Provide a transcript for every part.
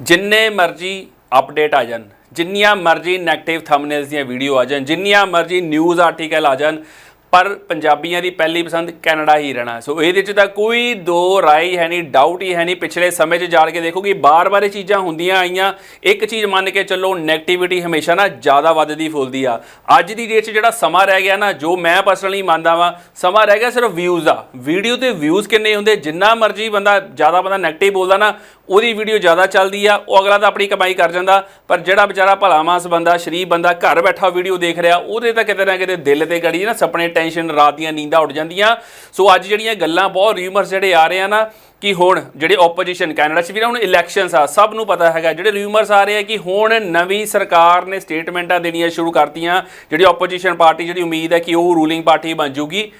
ਜਿੰਨੇ ਮਰਜ਼ੀ ਅਪਡੇਟ ਆ ਜਾਣ, ਜਿੰਨੀਆਂ ਮਰਜ਼ੀ 네ਗੇਟਿਵ ਥੰਬਨੇਲਸ ਦੀਆਂ ਵੀਡੀਓ ਆ ਜਾਣ, ਜਿੰਨੀਆਂ ਮਰਜ਼ੀ ਨਿਊਜ਼ ਆਰਟੀਕਲ ਆ ਜਾਣ, ਪਰ ਪੰਜਾਬੀਆਂ ਦੀ ਪਹਿਲੀ ਪਸੰਦ ਕੈਨੇਡਾ ਹੀ ਰਹਿਣਾ ਸੋ ਇਹਦੇ 'ਚ ਤਾਂ ਕੋਈ ਦੋ ਰਾਏ ਹੈ ਨਹੀਂ ਡਾਊਟ ਹੀ ਹੈ ਨਹੀਂ। ਪਿਛਲੇ ਸਮੇਂ 'ਚ ਜਾ ਕੇ ਦੇਖੋ ਕਿ ਬਾਰ-ਬਾਰ ਇਹ ਚੀਜ਼ਾਂ ਹੁੰਦੀਆਂ ਆਈਆਂ। ਇੱਕ ਚੀਜ਼ ਮੰਨ ਕੇ ਚੱਲੋ 네ਗੇਟਿਵਿਟੀ ਹਮੇਸ਼ਾ ਨਾ ਜ਼ਿਆਦਾ ਵੱਧਦੀ ਫੁੱਲਦੀ ਆ। ਅੱਜ ਦੀ ਡੇਟ 'ਚ ਜਿਹੜਾ ਸਮਾਂ ਰਹਿ ਗਿਆ ਨਾ, ਜੋ ਮੈਂ ਪਰਸਨਲੀ ਮੰਨਦਾ ਵਾਂ, ਸਮਾਂ ਰਹਿ ਗਿਆ ਸਿਰਫ ਵਿਊਜ਼ ਦਾ। ਵੀਡੀਓ ਤੇ ਵਿਊਜ਼ ਕਿੰਨੇ ਹੁੰਦੇ? ਜਿੰਨਾ ਮਰਜ਼ੀ ਬੰਦਾ, ਜ਼ਿਆਦਾ ਬੰਦਾ 네ਗੇਟਿਵ ਬੋਲਦਾ ਨਾ ਉਹਦੀ ਵੀਡੀਓ ਜ਼ਿਆਦਾ ਚੱਲਦੀ ਆ, ਉਹ ਅਗਲਾ ਤਾਂ ਆਪਣੀ ਕਮਾਈ ਕਰ ਜਾਂਦਾ, ਪਰ ਜਿਹੜਾ ਵਿਚਾਰਾ ਭਲਾ ਮਾਸ ਬੰਦਾ, ਸ਼ਰੀਫ ਬੰਦਾ ਘਰ ਬੈਠਾ ਵੀਡੀਓ ਦੇਖ ਰਿਹਾ, ਉਹਦੇ ਤਾਂ ਕਿਤੇ ਨਾ ਕਿਤੇ ਦਿਲ ਤੇ ਗੜੀ ਨਾ, ਸੁਪਨੇ ਟੈਨਸ਼ਨ ਰਾਤ ਦੀਆਂ ਨੀਂਦਾਂ ਉੱਡ ਜਾਂਦੀਆਂ। ਸੋ ਅੱਜ ਜਿਹੜੀਆਂ ਗੱਲਾਂ, ਬਹੁਤ ਰਿਊਮਰਸ ਜਿਹੜੇ ਆ ਰਹੇ ਆ ਨਾ, ਕਿ ਹੁਣ ਜਿਹੜੇ ਆਪੋਜੀਸ਼ਨ ਕੈਨੇਡਾ 'ਚ ਵੀ ਨਾ, ਹੁਣ ਇਲੈਕਸ਼ਨਸ ਆ, ਸਭ ਨੂੰ ਪਤਾ ਹੈਗਾ, ਜਿਹੜੇ ਰਿਊਮਰਸ ਆ ਰਹੇ ਆ ਕਿ ਹੁਣ ਨਵੀਂ ਸਰਕਾਰ ਨੇ ਸਟੇਟਮੈਂਟਾਂ ਦੇਣੀਆਂ ਸ਼ੁਰੂ ਕਰਤੀਆਂ, ਜਿਹੜੀ ਆਪੋਜੀਸ਼ਨ ਪਾਰਟੀ ਜਿਹੜੀ ਉਮੀਦ ਹੈ ਕਿ ਉਹ ਰੂਲਿੰਗ ਪਾਰਟੀ ਬਣ ਜੂਗੀ।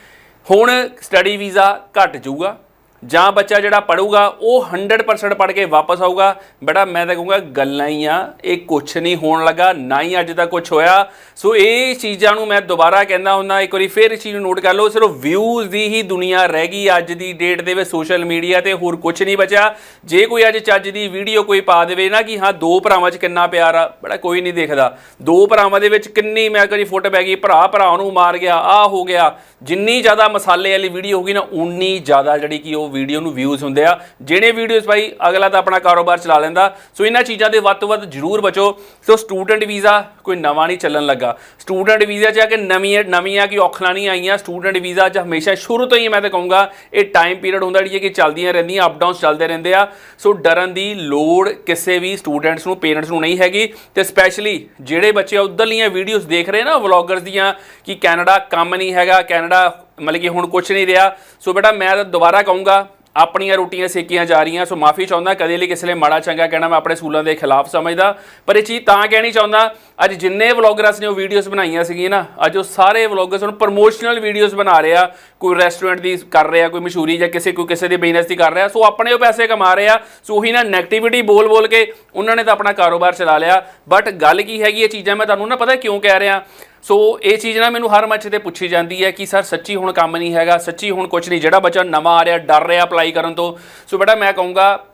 ਹੁਣ ਸਟੱਡੀ ਵੀਜ਼ਾ ਘਟ ਜਾਊਗਾ। ਜਾਂ ਬੱਚਾ ਜਿਹੜਾ ਪੜੂਗਾ, ਉਹ 100% ਪੜ ਕੇ ਵਾਪਸ ਆਊਗਾ। ਬੜਾ ਮੈਂ ਤਾਂ ਕਹੂੰਗਾ, ਗੱਲਾਂ ਹੀ ਆ। ਇਹ ਕੁਝ ਨਹੀਂ ਹੋਣ ਲੱਗਾ, ਨਾ ਹੀ ਅੱਜ ਦਾ ਕੁਝ ਹੋਇਆ। ਸੋ ਇਹ ਚੀਜ਼ਾਂ ਨੂੰ ਮੈਂ ਦੁਬਾਰਾ ਕਹਿੰਦਾ ਹੁੰਦਾ, ਇੱਕ ਵਾਰੀ ਫੇਰ ਇਸ ਚੀਜ਼ ਨੂੰ ਨੋਟ ਕਰ ਲਓ। ਸਿਰਫ ਵਿਊਜ਼ ਦੀ ਹੀ ਦੁਨੀਆ ਰਹਿ ਗਈ ਅੱਜ ਦੀ ਡੇਟ ਦੇ ਵਿੱਚ ਸੋਸ਼ਲ ਮੀਡੀਆ ਤੇ, ਹੋਰ ਕੁਝ ਨਹੀਂ ਬਚਿਆ। ਜੇ ਕੋਈ ਅੱਜ ਚੱਜ ਦੀ ਵੀਡੀਓ ਕੋਈ ਪਾ ਦੇਵੇ ਨਾ ਕਿ ਹਾਂ, ਦੋ ਭਰਾਵਾਂ 'ਚ ਕਿੰਨਾ ਪਿਆਰ ਆ ਬੜਾ ਕੋਈ ਨਹੀਂ ਦੇਖਦਾ। ਦੋ ਭਰਾਵਾਂ ਦੇ ਵਿੱਚ ਕਿੰਨੀ ਮੈਂ ਕਰੀ ਫੁੱਟ ਪੈ ਗਈ, ਭਰਾ ਭਰਾ ਨੂੰ ਮਾਰ ਗਿਆ ਆ ਹੋ ਗਿਆ। ਜਿੰਨੀ ਜ਼ਿਆਦਾ ਮਸਾਲੇ ਵਾਲੀ ਵੀਡੀਓ ਹੋਗੀ ਨਾ, ਉਨੀ ਜ਼ਿਆਦਾ ਜਿਹੜੀ ਕਿ ਉਹ ਵੀਡੀਓ ਨੂੰ ਵਿਊਜ਼ ਹੁੰਦੇ ਆ ਜਿਹੜੇ ਵੀਡੀਓਜ਼ ਭਾਈ ਅਗਲਾ ਤਾਂ ਆਪਣਾ ਕਾਰੋਬਾਰ ਚਲਾ ਲੈਂਦਾ। ਸੋ ਇਹਨਾਂ ਚੀਜ਼ਾਂ ਦੇ ਵੱਧ ਤੋਂ ਵੱਧ ਜ਼ਰੂਰ ਬਚੋ। ਸੋ ਸਟੂਡੈਂਟ ਵੀਜ਼ਾ ਕੋਈ ਨਵਾਂ ਨਹੀਂ ਚੱਲਣ ਲੱਗਾ। ਸਟੂਡੈਂਟ ਵੀਜ਼ਾ 'ਚ ਆ ਕਿ ਨਵੀਆਂ ਨਵੀਆਂ ਕੀ ਔਖਲਾਂ ਨਹੀਂ ਆਈਆਂ। ਸਟੂਡੈਂਟ ਵੀਜ਼ਾ 'ਚ ਹਮੇਸ਼ਾ ਸ਼ੁਰੂ ਤੋਂ ਹੀ ਮੈਂ ਤਾਂ ਕਹੂੰਗਾ, ਇਹ ਟਾਈਮ ਪੀਰੀਅਡ ਹੁੰਦਾ ਜਿਹੜੀ ਕਿ ਚੱਲਦੀਆਂ ਰਹਿੰਦੀਆਂ ਅਪ ਡਾਊਨਸ ਚੱਲਦੇ ਰਹਿੰਦੇ ਆ। ਸੋ ਡਰਨ ਦੀ ਲੋੜ ਕਿਸੇ ਵੀ ਸਟੂਡੈਂਟਸ ਨੂੰ ਪੇਰੈਂਟਸ ਨੂੰ ਨਹੀਂ ਹੈਗੀ। ਤੇ ਸਪੈਸ਼ਲੀ ਜਿਹੜੇ ਬੱਚੇ ਉਧਰਲੀਆਂ ਵੀਡੀਓਜ਼ ਦੇਖ ਰਹੇ ਨਾ ਵਲੌਗਰਸ ਦੀਆਂ, ਕਿ ਕੈਨੇਡਾ ਕੰਮ ਨਹੀਂ ਹੈਗਾ ਕੈਨੇਡਾ ਮਤਲਬ ਕਿ ਹੁਣ ਕੁਝ ਨਹੀਂ ਰਿਹਾ। ਸੋ ਬੇਟਾ ਮੈਂ ਤਾਂ ਦੁਬਾਰਾ ਕਹੂੰਗਾ, ਆਪਣੀਆਂ ਰੋਟੀਆਂ ਸੇਕੀਆਂ ਜਾ ਰਹੀਆਂ, ਸੋ ਮਾਫੀ ਚਾਹੁੰਦਾ, ਕਦੇ ਲਈ ਕਿਸੇ ਲਈ ਮਾੜਾ ਚੰਗਾ ਕਹਿਣਾ ਮੈਂ ਆਪਣੇ ਸਕੂਲਾਂ ਦੇ ਖਿਲਾਫ ਸਮਝਦਾ। ਪਰ ਇਹ ਚੀਜ਼ ਤਾਂ ਕਹਿਣੀ ਚਾਹੁੰਦਾ, ਅੱਜ ਜਿੰਨੇ ਵਲੌਗਰਸ ਨੇ ਉਹ ਵੀਡੀਓਜ਼ ਬਣਾਈਆਂ ਸੀਗੀਆਂ ਨਾ, ਅੱਜ ਉਹ ਸਾਰੇ ਵਲੌਗਰਸ ਹੁਣ ਪ੍ਰੋਮੋਸ਼ਨਲ ਵੀਡੀਓਜ਼ ਬਣਾ ਰਹੇ ਆ। ਕੋਈ ਰੈਸਟੋਰੈਂਟ ਦੀ ਕਰ ਰਿਹਾ, ਕੋਈ ਮਸ਼ਹੂਰੀ ਜਾਂ ਕਿਸੇ, ਕੋਈ ਕਿਸੇ ਦੇ ਬਿਜ਼ਨਸ ਦੀ ਕਰ ਰਿਹਾ, ਸੋ ਆਪਣੇ ਉਹ ਪੈਸੇ ਕਮਾ ਰਹੇ ਆ। ਸੋ ਉਹੀ ਨਾ 네ਗੇਟਿਵਿਟੀ ਬੋਲ ਬੋਲ ਕੇ ਉਹਨਾਂ ਨੇ ਤਾਂ ਆਪਣਾ ਕਾਰੋਬਾਰ ਚਲਾ ਲਿਆ। ਬਟ ਗੱਲ ਕੀ ਹੈਗੀ, ਇਹ ਚੀਜ਼ਾਂ ਮੈਂ ਤੁਹਾਨੂੰ ਨਾ ਪਤਾ ਕਿਉਂ ਕਹਿ ਰਿਹਾ? ਸੋ ਇਹ ਚੀਜ਼ ਨਾ ਮੈਨੂੰ ਹਰ ਮੱਚ ਤੇ ਪੁੱਛੀ ਜਾਂਦੀ ਹੈ ਕਿ ਸਰ ਸੱਚੀ ਹੁਣ ਕੰਮ ਨਹੀਂ ਹੈਗਾ, ਸੱਚੀ ਹੁਣ ਕੁਝ ਨਹੀਂ। ਜਿਹੜਾ ਬੱਚਾ ਨਵਾਂ ਆ ਰਿਹਾ, ਡਰ ਰਿਹਾ ਅਪਲਾਈ ਕਰਨ ਤੋਂ। ਸੋ ਬੇਟਾ ਮੈਂ ਕਹੂੰਗਾ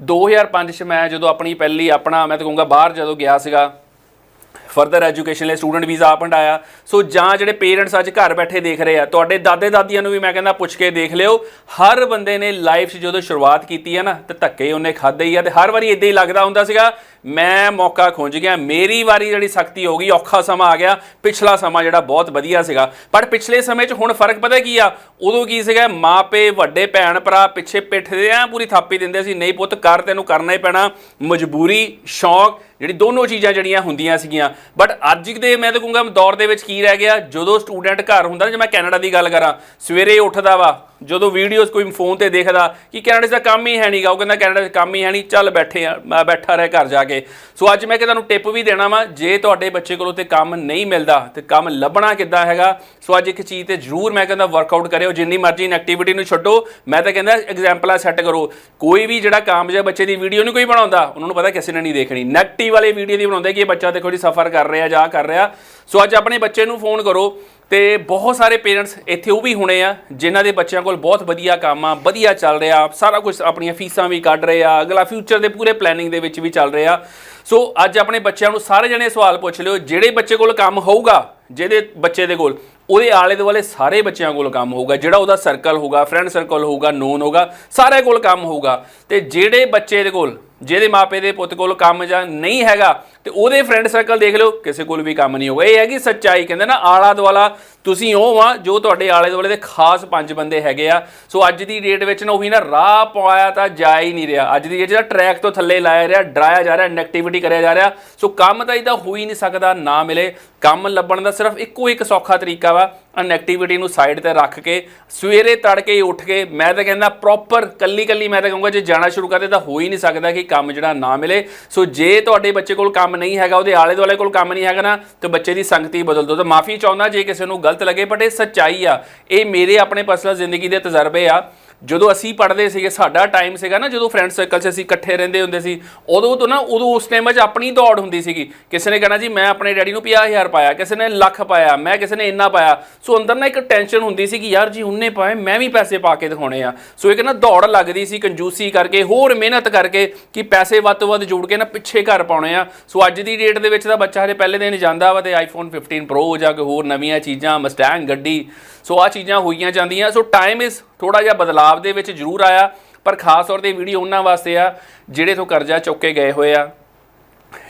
2005 ਚ ਮੈਂ ਜਦੋਂ ਆਪਣੀ ਪਹਿਲੀ ਆਪਣਾ, ਮੈਂ ਤਾਂ ਕਹੂੰਗਾ ਬਾਹਰ ਜਦੋਂ ਗਿਆ ਸੀਗਾ ਫਰਦਰ ਐਜੂਕੇਸ਼ਨ ਲਈ ਸਟੂਡੈਂਟ ਵੀਜ਼ਾ ਆਪ ਹੰਡਾਇਆ। ਸੋ ਜਾਂ ਜਿਹੜੇ ਪੇਰੈਂਟਸ ਅੱਜ ਘਰ ਬੈਠੇ ਦੇਖ ਰਹੇ ਆ, ਤੁਹਾਡੇ ਦਾਦੇ ਦਾਦੀਆਂ ਨੂੰ ਵੀ ਮੈਂ ਕਹਿੰਦਾ ਪੁੱਛ ਕੇ ਦੇਖ ਲਿਓ। ਹਰ ਬੰਦੇ ਨੇ ਲਾਈਫ 'ਚ ਜਦੋਂ ਸ਼ੁਰੂਆਤ ਕੀਤੀ ਹੈ ਨਾ, ਤੇ ਧੱਕੇ ਉਹਨੇ ਖਾਦੇ ਹੀ ਆ, ਤੇ ਹਰ ਵਾਰੀ ਇਦਾਂ ਹੀ ਲੱਗਦਾ ਹੁੰਦਾ ਸੀਗਾ, ਮੈਂ ਮੌਕਾ ਖੁੰਝ ਗਿਆ, ਮੇਰੀ ਵਾਰੀ ਜਿਹੜੀ ਸਖਤੀ ਹੋ ਗਈ, ਔਖਾ ਸਮਾਂ ਆ ਗਿਆ, ਪਿਛਲਾ ਸਮਾਂ ਜਿਹੜਾ ਬਹੁਤ ਵਧੀਆ ਸੀਗਾ। ਪਰ ਪਿਛਲੇ ਸਮੇਂ 'ਚ ਹੁਣ ਫ਼ਰਕ ਪਤਾ ਕੀ ਆ? ਉਦੋਂ ਕੀ ਸੀਗਾ ਮਾਪੇ ਵੱਡੇ ਭੈਣ ਭਰਾ ਪਿੱਛੇ ਪਿੱਠਦੇ ਆ, ਪੂਰੀ ਥਾਪੀ ਦਿੰਦੇ ਸੀ, ਨਹੀਂ ਪੁੱਤ, ਕਰ ਤੈਨੂੰ ਕਰਨਾ ਹੀ ਪੈਣਾ। ਮਜਬੂਰੀ, ਸ਼ੌਕ ਜਿਹੜੀ ਦੋਨੋਂ ਚੀਜ਼ਾਂ ਜਿਹੜੀਆਂ ਹੁੰਦੀਆਂ ਸੀਗੀਆਂ। ਬਟ ਅੱਜ ਦੇ ਮੈਂ ਤਾਂ ਕਹੂੰਗਾ ਦੌਰ ਦੇ ਵਿੱਚ ਕੀ ਰਹਿ ਗਿਆ, ਜਦੋਂ ਸਟੂਡੈਂਟ ਘਰ ਹੁੰਦਾ ਜੇ ਮੈਂ ਕੈਨੇਡਾ ਦੀ ਗੱਲ ਕਰਾਂ, ਸਵੇਰੇ ਉੱਠਦਾ ਵਾ ਜਦੋਂ ਵੀਡੀਓਜ਼ ਕੋਈ ਫੋਨ ਤੇ ਦੇਖਦਾ ਕਿ ਕੈਨੇਡਾ 'ਚ ਤਾਂ ਕੰਮ ਹੀ ਹੈ ਨਹੀਂਗਾ ਉਹ ਕਹਿੰਦਾ ਕੈਨੇਡਾ 'ਚ ਕੰਮ ਹੀ ਹੈ ਨਹੀਂ ਚੱਲ ਬੈਠੇ ਆ, ਮੈਂ ਬੈਠਾ ਰਹਿ ਘਰ ਜਾ ਕੇ। ਸੋ ਅੱਜ ਮੈਂ ਕਿ ਤੁਹਾਨੂੰ ਟਿਪ ਵੀ ਦੇਣਾ ਵਾ, ਜੇ ਤੁਹਾਡੇ ਬੱਚੇ ਕੋਲੋਂ ਤੇ ਕੰਮ ਨਹੀਂ ਮਿਲਦਾ, ਤੇ ਕੰਮ ਲੱਭਣਾ ਕਿੱਦਾਂ ਹੈਗਾ, ਸੋ ਅੱਜ ਇੱਕ ਚੀਜ਼ ਤੇ ਜ਼ਰੂਰ ਮੈਂ ਕਹਿੰਦਾ ਵਰਕਆਊਟ ਕਰਿਓ, ਜਿੰਨੀ ਮਰਜ਼ੀ ਐਕਟੀਵਿਟੀ ਨੂੰ ਛੱਡੋ। ਮੈਂ ਤਾਂ ਕਹਿੰਦਾ ਐਗਜ਼ਾਮਪਲਾਂ ਸੈੱਟ ਕਰੋ। ਕੋਈ ਵੀ ਜਿਹੜਾ ਕਾਮਯਾਬ ਬੱਚੇ ਦੀ ਵੀਡੀਓ ਨਹੀਂ ਕੋਈ ਬਣਾਉਂਦਾ, ਉਹਨਾਂ ਨੂੰ ਪਤਾ ਕਿਸੇ ਨੇ ਨਹੀਂ ਦੇਖਣੀ। ਨੈਗੇਟਿਵ ਵਾਲੇ ਵੀਡੀਓ ਦੀ ਬਣਾਉਂਦੇ ਕਿ ਇਹ ਬੱਚਾ ਦੇਖੋ ਜੀ ਸਫਰ ਕਰ ਰਿਹਾ ਜਾਂ ਕਰ ਰਿਹਾ। ਸੋ ਅੱਜ ਆਪਣੇ ਬੱਚੇ ਨੂੰ ਫੋਨ ਕਰੋ। ਤੇ ਬਹੁਤ ਸਾਰੇ ਪੇਰੈਂਟਸ ਇੱਥੇ ਉਹ ਵੀ ਹੋਣੇ ਆ, ਜਿਨ੍ਹਾਂ ਦੇ ਬੱਚਿਆਂ ਕੋਲ ਬਹੁਤ ਵਧੀਆ ਕੰਮ ਆ, ਵਧੀਆ ਚੱਲ ਰਿਹਾ, ਸਾਰਾ ਕੁਝ ਆਪਣੀਆਂ ਫੀਸਾਂ ਵੀ ਕੱਢ ਰਹੇ ਆ, ਅਗਲਾ ਫਿਊਚਰ ਦੇ ਪੂਰੇ ਪਲੈਨਿੰਗ ਦੇ ਵਿੱਚ ਵੀ ਚੱਲ ਰਿਹਾ। ਸੋ ਅੱਜ ਆਪਣੇ ਬੱਚਿਆਂ ਨੂੰ ਸਾਰੇ ਜਣੇ ਸਵਾਲ ਪੁੱਛ ਲਿਓ, ਜਿਹੜੇ ਬੱਚੇ ਕੋਲ ਕੰਮ ਹੋਊਗਾ, ਜਿਹਦੇ ਬੱਚੇ ਦੇ ਕੋਲ, ਉਹਦੇ ਆਲੇ ਦੁਆਲੇ ਸਾਰੇ ਬੱਚਿਆਂ ਕੋਲ ਕੰਮ ਹੋਊਗਾ, ਜਿਹੜਾ ਉਹਦਾ ਸਰਕਲ ਹੋਊਗਾ ਫਰੈਂਡ ਸਰਕਲ ਹੋਊਗਾ ਨੋਨ ਹੋਊਗਾ ਸਾਰੇ ਕੋਲ ਕੰਮ ਹੋਊਗਾ। ਤੇ ਜਿਹੜੇ ਬੱਚੇ ਦੇ ਕੋਲ, ਜਿਹਦੇ ਮਾਪੇ ਦੇ ਪੁੱਤ ਕੋਲ ਕੰਮ ਜਾਂ ਨਹੀਂ ਹੈਗਾ ਤੇ ਉਹਦੇ ਫਰੈਂਡ ਸਰਕਲ ਦੇਖ ਲਿਓ, ਕਿਸੇ ਕੋਲ ਵੀ ਕੰਮ ਨਹੀਂ ਹੋਗਾ ਇਹ ਹੈਗੀ ਸੱਚਾਈ, ਕਹਿੰਦੇ ਨਾ, ਆਲਾ ਦੁਆਲਾ ਤੁਸੀਂ ਉਹ ਆ ਜੋ ਤੁਹਾਡੇ ਆਲੇ ਦੁਆਲੇ ਦੇ ਖਾਸ ਪੰਜ ਬੰਦੇ ਹੈਗੇ ਆ। ਸੋ ਅੱਜ ਦੀ ਡੇਟ ਵਿੱਚ ਨਾ ਉਹੀ ਨਾ ਰਾਹ ਪਾਇਆ ਤਾਂ ਜਾ ਹੀ ਨਹੀਂ ਰਿਹਾ। ਅੱਜ ਦੀ ਜਿਹੜਾ ਟਰੈਕ ਤੋਂ ਥੱਲੇ ਲਾਇਆ ਰਿਹਾ, ਡਰਾਇਆ ਜਾ ਰਿਹਾ ਨੈਗੇਟਿਵਿਟੀ ਕਰਿਆ ਜਾ ਰਿਹਾ। ਸੋ ਕੰਮ ਤਾਂ ਇਹਦਾ ਹੋ ਹੀ ਨਹੀਂ ਸਕਦਾ, ਨਾ ਮਿਲੇ। ਕੰਮ ਲੱਭਣ ਦਾ ਸਿਰਫ ਇੱਕੋ ਇੱਕ ਸੌਖਾ ਤਰੀਕਾ ਵਾ ਨੈਗੇਟਿਵਿਟੀ ਨੂੰ ਸਾਈਡ ਤੇ ਰੱਖ ਕੇ, ਸਵੇਰੇ ਤੜਕੇ ਉੱਠ ਕੇ, ਮੈਂ ਤਾਂ ਕਹਿੰਦਾ ਪ੍ਰੋਪਰ ਕੱਲੀ ਕੱਲੀ ਮੈਂ ਤਾਂ ਕਹੂੰਗਾ, ਜੇ ਜਾਣਾ ਸ਼ੁਰੂ ਕਰਦੇ ਤਾਂ ਹੋ ਹੀ ਨਹੀਂ ਸਕਦਾ ਕਿ ਕੰਮ ਜਿਹੜਾ ਨਾ ਮਿਲੇ। ਸੋ ਜੇ ਤੁਹਾਡੇ ਬੱਚੇ ਕੋਲ ਕੰਮ ਨਹੀਂ ਹੈਗਾ, ਉਹਦੇ ਆਲੇ ਦੁਆਲੇ ਕੋਲ ਕੰਮ ਨਹੀਂ ਹੈਗਾ ਨਾ, ਤੇ ਬੱਚੇ ਦੀ ਸੰਗਤੀ ਬਦਲ ਦਿਓ। ਤਾਂ ਮਾਫੀ ਚਾਹੁੰਦਾ ਜੇ ਕਿਸੇ ਨੂੰ ਗਲਤ ਲੱਗੇ, ਬਟ ਇਹ ਸੱਚਾਈ ਆ। ਇਹ ਮੇਰੇ ਆਪਣੇ ਪਰਸਨਲ ਜ਼ਿੰਦਗੀ ਦੇ ਤਜਰਬੇ ਆ। ਜਦੋਂ ਅਸੀਂ ਪੜ੍ਹਦੇ ਸੀਗੇ, ਸਾਡਾ ਟਾਈਮ ਸੀਗਾ ਨਾ, ਜਦੋਂ ਫਰੈਂਡ ਸਰਕਲ 'ਚ ਅਸੀਂ ਇਕੱਠੇ ਰਹਿੰਦੇ ਹੁੰਦੇ ਸੀ, ਉਦੋਂ ਤੋਂ ਨਾ, ਉਦੋਂ ਉਸ ਟਾਈਮ 'ਚ ਆਪਣੀ ਦੌੜ ਹੁੰਦੀ ਸੀਗੀ। ਕਿਸੇ ਨੇ ਕਹਿਣਾ ਜੀ, ਮੈਂ ਆਪਣੇ ਡੈਡੀ ਨੂੰ 50000 ਪਾਇਆ, ਕਿਸੇ ਨੇ ਲੱਖ ਪਾਇਆ, ਮੈਂ ਕਿਸੇ ਨੇ ਇੰਨਾ ਪਾਇਆ। ਸੋ ਅੰਦਰ ਨਾ ਇੱਕ ਟੈਨਸ਼ਨ ਹੁੰਦੀ ਸੀ ਕਿ ਯਾਰ ਜੀ, ਉਹਨੇ ਪਾਏ, ਮੈਂ ਵੀ ਪੈਸੇ ਪਾ ਕੇ ਦਿਖਾਉਣੇ ਆ। ਸੋ ਇਹ ਕਹਿੰਦਾ ਦੌੜ ਲੱਗਦੀ ਸੀ, ਕੰਜੂਸੀ ਕਰਕੇ, ਹੋਰ ਮਿਹਨਤ ਕਰਕੇ ਕਿ ਪੈਸੇ ਵੱਧ ਤੋਂ ਵੱਧ ਜੋੜ ਕੇ ਨਾ ਪਿੱਛੇ ਘਰ ਪਾਉਣੇ ਆ। ਸੋ ਅੱਜ ਦੀ ਡੇਟ ਦੇ ਵਿੱਚ ਤਾਂ ਬੱਚਾ ਹਜੇ ਪਹਿਲੇ ਦਿਨ ਜਾਂਦਾ ਵਾ ਤੇ ਆਈਫੋਨ 15 ਪ੍ਰੋ ਜਾਂ ਕੋਈ ਹੋਰ ਨਵੀਆਂ ਚੀਜ਼ਾਂ ਮਸਟੈਂਗ ਗੱਡੀ, ਸੋ ਆ ਚੀਜ਼ਾਂ ਹੋਈਆਂ ਜਾਂਦੀਆਂ। ਸੋ ਟਾਈਮ ਇਜ਼ ਥੋੜਾ ਜਿਹਾ ਬਦਲਾਵ ਦੇ ਵਿੱਚ ਜ਼ਰੂਰ ਆਇਆ, ਪਰ ਖਾਸ ਤੌਰ ਤੇ ਵੀਡੀਓ ਉਹਨਾਂ ਵਾਸਤੇ ਆ, ਜਿਹੜੇ ਤੋਂ ਕਰਜ਼ਾ ਚੁੱਕ ਕੇ ਗਏ ਹੋਏ ਆ,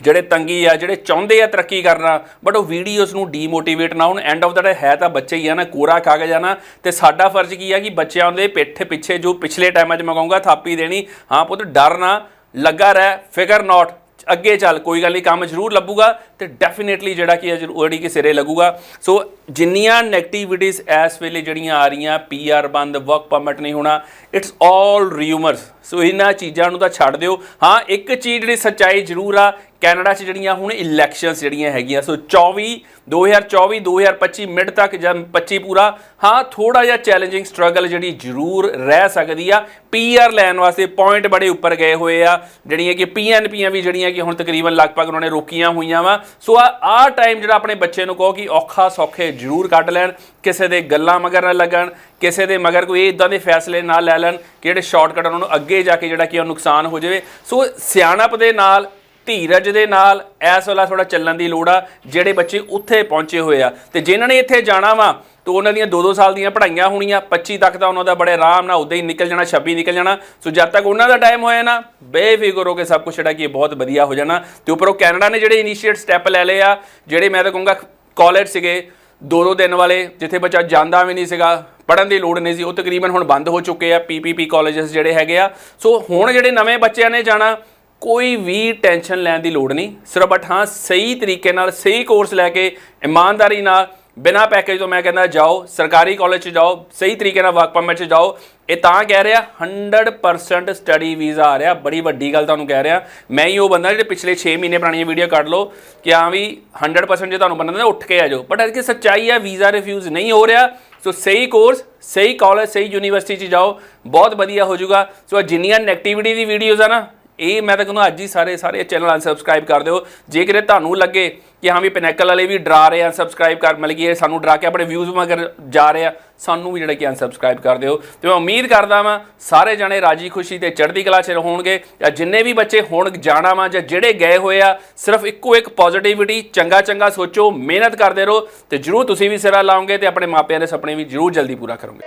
ਜਿਹੜੇ ਤੰਗੀ ਆ, ਜਿਹੜੇ ਚਾਹੁੰਦੇ ਆ ਤਰੱਕੀ ਕਰਨਾ ਬਟ ਉਹ ਵੀਡੀਓਜ਼ ਨੂੰ ਡੀਮੋਟੀਵੇਟ ਨਾ ਹੋਣ ਐਂਡ ਆਫ ਦਾ ਡੇ ਹੈ ਤਾਂ ਬੱਚੇ ਹੀ ਆ ਨਾ, ਕੋਰਾ ਕਾਗਜ਼ ਆ ਨਾ ਤੇ ਸਾਡਾ ਫਰਜ਼ ਕੀ ਆ ਕਿ ਬੱਚਿਆਂ ਦੇ ਪਿੱਠ ਪਿੱਛੇ ਜੋ ਪਿਛਲੇ ਟਾਈਮਾਂ 'ਚ ਮੈਂ ਕਹੂੰਗਾ ਥਾਪੀ ਦੇਣੀ, ਹਾਂ ਪੁੱਤ ਡਰ ਨਾ, ਲੱਗਾ ਰਹਿ, ਫਿਕਰ ਨਾਟ ਅੱਗੇ ਚੱਲ, ਕੋਈ ਗੱਲ ਨਹੀਂ, ਕੰਮ ਜ਼ਰੂਰ ਲੱਭੂਗਾ ਤੇ ਡੈਫੀਨੇਟਲੀ ਜਿਹੜਾ ਕੀ ਹੈ ਜਿਹੜੀ ਕਿ ਸਿਰੇ ਲੱਗੂਗਾ। ਸੋ ਜਿੰਨੀਆਂ ਨੈਗੇਟਿਵਿਟੀਜ਼ ਇਸ ਵੇਲੇ ਜਿਹੜੀਆਂ ਆ ਰਹੀਆਂ ਪੀਆਰ ਬੰਦ ਵਰਕ ਪਰਮਿਟ ਨਹੀਂ ਹੋਣਾ ਇਟਸ ਆਲ ਰਿਊਮਰਸ ਸੋ ਇਹਨਾਂ ਚੀਜ਼ਾਂ ਨੂੰ ਤਾਂ ਛੱਡ ਦਿਓ। ਹਾਂ, ਇੱਕ ਚੀਜ਼ ਜਿਹੜੀ ਸੱਚਾਈ ਜ਼ਰੂਰ ਆ, ਕੈਨੇਡਾ 'ਚ ਜਿਹੜੀਆਂ ਹੁਣ ਇਲੈਕਸ਼ਨਸ ਜਿਹੜੀਆਂ ਹੈਗੀਆਂ। ਸੋ 24 2024 2025 ਮਿਡ ਤੱਕ ਜਾਂ 25 ਪੂਰਾ। ਹਾਂ ਥੋੜਾ ਜਿਹਾ ਚੈਲੰਜਿੰਗ ਸਟਰਗਲ ਜਿਹੜੀ ਜ਼ਰੂਰ ਰਹਿ ਸਕਦੀ ਆ। ਪੀਆਰ ਲੈਣ ਵਾਸਤੇ ਪੁਆਇੰਟ ਬੜੇ ਉੱਪਰ ਗਏ ਹੋਏ ਆ। ਜਿਹੜੀਆਂ ਕਿ ਪੀਐਨਪੀਆਂ ਵੀ ਜਿਹੜੀਆਂ ਕਿ ਹੁਣ ਤਕਰੀਬਨ ਲਗਭਗ ਉਹਨਾਂ ਨੇ ਰੋਕੀਆਂ ਹੋਈਆਂ ਵਾ। ਸੋ ਆ ਆ ਟਾਈਮ ਜਿਹੜਾ ਆਪਣੇ ਬੱਚੇ ਨੂੰ ਕਹੋ ਕਿ ਔਖਾ ਸੌਖੇ ਜ਼ਰੂਰ ਕੱਢ ਲੈਣ। ਕਿਸੇ ਦੇ ਗੱਲਾਂ ਮਗਰ ਨਾ ਲੱਗਣ। ਕਿਸੇ ਦੇ ਮਗਰ ਕੋਈ ਇਦਾਂ ਦੇ ਫੈਸਲੇ ਨਾ ਲੈ ਲੈਣ ਕਿ ਜਿਹੜੇ ਸ਼ਾਰਟਕਟ ਉਹਨਾਂ ਨੂੰ ਅੱਗੇ ਜਾ ਕੇ ਜਿਹੜਾ ਕਿ ਉਹ ਨੁਕਸਾਨ ਹੋ ਜਾਵੇ। ਸੋ ਸਿਆਣਪ ਦੇ ਨਾਲ, ਧੀਰਜ ਦੇ ਨਾਲ ਇਸ ਵੇਲਾ ਥੋੜਾ ਚੱਲਣ ਦੀ ਲੋੜ ਆ, ਜਿਹੜੇ ਬੱਚੇ ਉੱਥੇ ਪਹੁੰਚੇ ਹੋਏ ਆ। ਤੇ ਜਿਨ੍ਹਾਂ ਨੇ ਇੱਥੇ ਜਾਣਾ ਵਾ, ਤੋ ਉਹਨਾਂ ਦੀਆਂ 2-2 ਸਾਲ ਦੀਆਂ ਪੜ੍ਹਾਈਆਂ ਹੋਣੀਆਂ 25 ਤੱਕ ਤਾਂ ਉਹਨਾਂ ਦਾ ਬੜੇ ਆਰਾਮ ਨਾਲ ਉਦਾਂ ਹੀ ਨਿਕਲ ਜਾਣਾ 26 ਨਿਕਲ ਜਾਣਾ। ਸੋ ਜਦ ਤੱਕ ਉਹਨਾਂ ਦਾ ਟਾਈਮ ਹੋਇਆ ਨਾ, ਬੇਫਿਕਰ ਹੋ ਕੇ ਸਭ ਕੁਝ ਜਿਹੜਾ ਕਿ ਬਹੁਤ ਵਧੀਆ ਹੋ ਜਾਣਾ। ਤੇ ਉੱਪਰੋਂ ਕੈਨੇਡਾ ਨੇ ਜਿਹੜੇ ਇਨੀਸ਼ੀਏਟ ਸਟੈਪ ਲੈ ਲਏ ਆ, ਜਿਹੜੇ ਮੈਂ ਤਾਂ ਕਹੂੰਗਾ ਕਾਲਜ ਸੀਗੇ ਦੋ ਦੋ ਦਿਨ ਵਾਲੇ, ਜਿੱਥੇ ਬੱਚਾ ਜਾਂਦਾ ਵੀ ਨਹੀਂ ਸੀਗਾ ਪੜਨ ਦੀ ਲੋੜ ਨਹੀਂ ਸੀ। ਉਹ ਤਕਰੀਬਨ ਹੁਣ ਬੰਦ ਹੋ ਚੁੱਕੇ ਆ ਪੀਪੀਪੀ ਕਾਲਜਸ ਜਿਹੜੇ ਹੈਗੇ ਆ। ਸੋ ਹੁਣ ਜਿਹੜੇ ਨਵੇਂ ਬੱਚਿਆਂ ਨੇ ਜਾਣਾ, ਕੋਈ ਵੀ ਟੈਨਸ਼ਨ ਲੈਣ ਦੀ ਲੋੜ ਨਹੀਂ। ਸਿਰਫ ਬਟ ਹਾਂ, ਸਹੀ ਤਰੀਕੇ ਨਾਲ, ਸਹੀ ਕੋਰਸ ਲੈ ਕੇ, ਇਮਾਨਦਾਰੀ ਨਾਲ, ਬਿਨਾ ਪੈਕੇਜ ਤੋਂ ਮੈਂ ਕਹਿੰਦਾ ਜਾਓ, ਸਰਕਾਰੀ ਕਾਲਜ 'ਚ ਜਾਓ, ਸਹੀ ਤਰੀਕੇ ਨਾਲ ਵਰਕ ਪਰਮਿਟ 'ਚ ਜਾਓ। ਇਹ ਤਾਂ ਕਹਿ ਰਿਹਾ 100% ਸਟੱਡੀ ਵੀਜ਼ਾ ਆ ਰਿਹਾ। ਬੜੀ ਵੱਡੀ ਗੱਲ ਤੁਹਾਨੂੰ ਕਹਿ ਰਿਹਾ। ਮੈਂ ਹੀ ਉਹ ਬੰਦਾ ਜਿਹੜੇ ਪਿਛਲੇ 6 ਮਹੀਨੇ ਪੁਰਾਣੀਆਂ ਵੀਡੀਓ ਕੱਢ ਲਓ ਕਿ ਹਾਂ ਵੀ 100% ਜੇ ਤੁਹਾਨੂੰ ਬੰਦਾ ਨਾ ਉੱਠ ਕੇ ਆ ਜਾਓ। ਬਟ ਅੱਜ ਅਜੇ ਸੱਚਾਈ ਹੈ ਵੀਜ਼ਾ ਰਿਫਿਊਜ਼ ਨਹੀਂ ਹੋ ਰਿਹਾ। ਸੋ ਸਹੀ ਕੋਰਸ ਸਹੀ ਕਾਲਜ ਸਹੀ ਯੂਨੀਵਰਸਿਟੀ 'ਚ ਜਾਓ, ਬਹੁਤ ਵਧੀਆ ਹੋ ਜਾਊਗਾ। ਸੋ ਜਿੰਨੀਆਂ ਨੈਗੇਟਿਵਿਟੀ ਦੀ ਵੀਡੀਓਜ਼ ਆ ਨਾ ਇਹ ਮੈਂ ਤਾਂ ਕਹਿੰਦਾ ਅੱਜ ਹੀ ਸਾਰੇ ਸਾਰੇ ਚੈਨਲ ਅਨਸਬਸਕ੍ਰਾਈਬ ਕਰ ਦਿਓ। ਜੇ ਕਿਤੇ ਤੁਹਾਨੂੰ ਲੱਗੇ ਕਿ ਹਾਂ ਵੀ ਪੈਨੈਕਲ ਵਾਲੇ ਵੀ ਡਰਾ ਰਹੇ ਆ ਸਬਸਕ੍ਰਾਈਬ ਕਰ, ਮਤਲਬ ਕਿ ਸਾਨੂੰ ਡਰਾ ਕੇ ਆਪਣੇ ਵਿਊਜ਼ ਮਗਰ ਜਾ ਰਹੇ ਆ, ਸਾਨੂੰ ਵੀ ਜਿਹੜਾ ਕਿ ਅਨਸਬਸਕ੍ਰਾਈਬ ਕਰ ਦਿਓ। ਤੇ ਮੈਂ ਉਮੀਦ ਕਰਦਾ ਵਾਂ ਸਾਰੇ ਜਣੇ ਰਾਜੀ ਖੁਸ਼ੀ ਤੇ ਚੜ੍ਹਦੀ ਕਲਾ 'ਚ ਹੋਣਗੇ ਜਾਂ ਜਿੰਨੇ ਵੀ ਬੱਚੇ ਹੁਣ ਜਾਣਾ ਵਾ ਜਾਂ ਜਿਹੜੇ ਗਏ ਹੋਏ ਆ, ਸਿਰਫ ਇੱਕੋ ਇੱਕ ਪੋਜ਼ਿਟਿਵਿਟੀ ਚੰਗਾ ਚੰਗਾ ਸੋਚੋ, ਮਿਹਨਤ ਕਰਦੇ ਰਹੋ ਤੇ ਜਰੂਰ ਤੁਸੀਂ ਵੀ ਸਿਰਾ ਲਾਓਗੇ ਤੇ ਆਪਣੇ ਮਾਪਿਆਂ ਦੇ ਸੁਪਨੇ ਵੀ ਜਰੂਰ ਜਲਦੀ ਪੂਰਾ ਕਰੋਗੇ।